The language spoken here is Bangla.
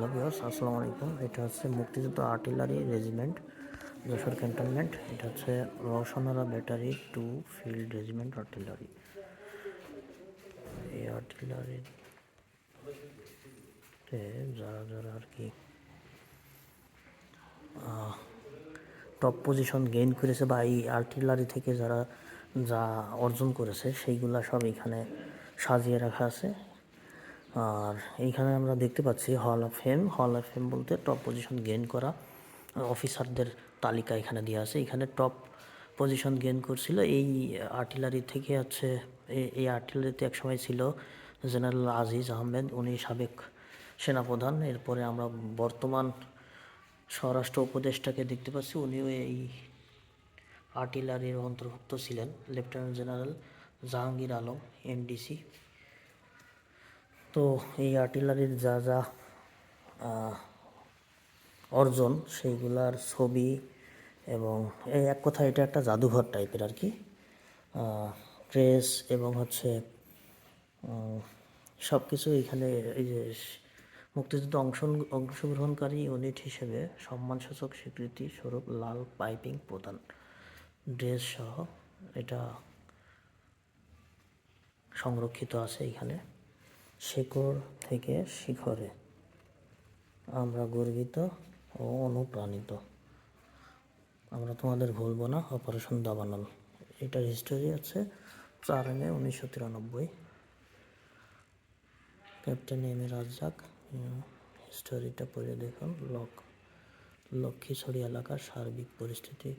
হ্যালো আসসালামু আলাইকুম। এটা হচ্ছে মুক্তিযুদ্ধ আর্টিলারি রেজিমেন্ট, যশোর ক্যান্টনমেন্ট। এটা হচ্ছে Rowshanara battery two field regiment artillery. এই আর্টিলারি যারা যারা আর কি টপ পজিশন গেইন করেছে বা এই আর্টিলারি থেকে যারা যা অর্জন করেছে, সেইগুলা সব এখানে সাজিয়ে রাখা আছে। আর এইখানে আমরা দেখতে পাচ্ছি hall of fame hall of fame বলতে টপ পজিশন গেইন করা অফিসারদের তালিকা এখানে দেওয়া আছে। এখানে টপ পজিশন গেইন করছিল এই আর্টিলারি থেকে হচ্ছে এই আর্টিলারিতে একসময় ছিল জেনারেল আজিজ আহমেদ উনি সাবেক সেনাপ্রধান। এরপরে আমরা বর্তমান স্বরাষ্ট্র উপদেষ্টাকে দেখতে পাচ্ছি। উনিও এই আর্টিলারির অন্তর্ভুক্ত ছিলেন। Lieutenant general Jahangir Alam MDC তো এই আর্টিলারির যা যা অর্জন, সেইগুলার ছবি এবং এই এক কথা এটা একটা জাদুঘর টাইপের আর কি। ড্রেস এবং হচ্ছে সব কিছু এখানে এই যে মুক্তিযুদ্ধ অংশ, অংশগ্রহণকারী ইউনিট হিসেবে সম্মানসূচক স্বীকৃতি স্বরূপ লাল পাইপিং প্রদান ড্রেস সহ এটা সংরক্ষিত আছে এখানে। শেকড় থেকে শিখরে। আমরা গর্বিত ও অনুপ্রাণিত। আমরা তোমাদের ভুলব না অপারেশন দাবানল এটার হিস্টোরি আছে চার মে উনিশশো তিরানব্বই। ক্যাপ্টেন এম এ রাজ্জাক হিস্টোরিটা পড়ে দেখুন। লক লক্ষ্মীছড়ি এলাকার সার্বিক পরিস্থিতি।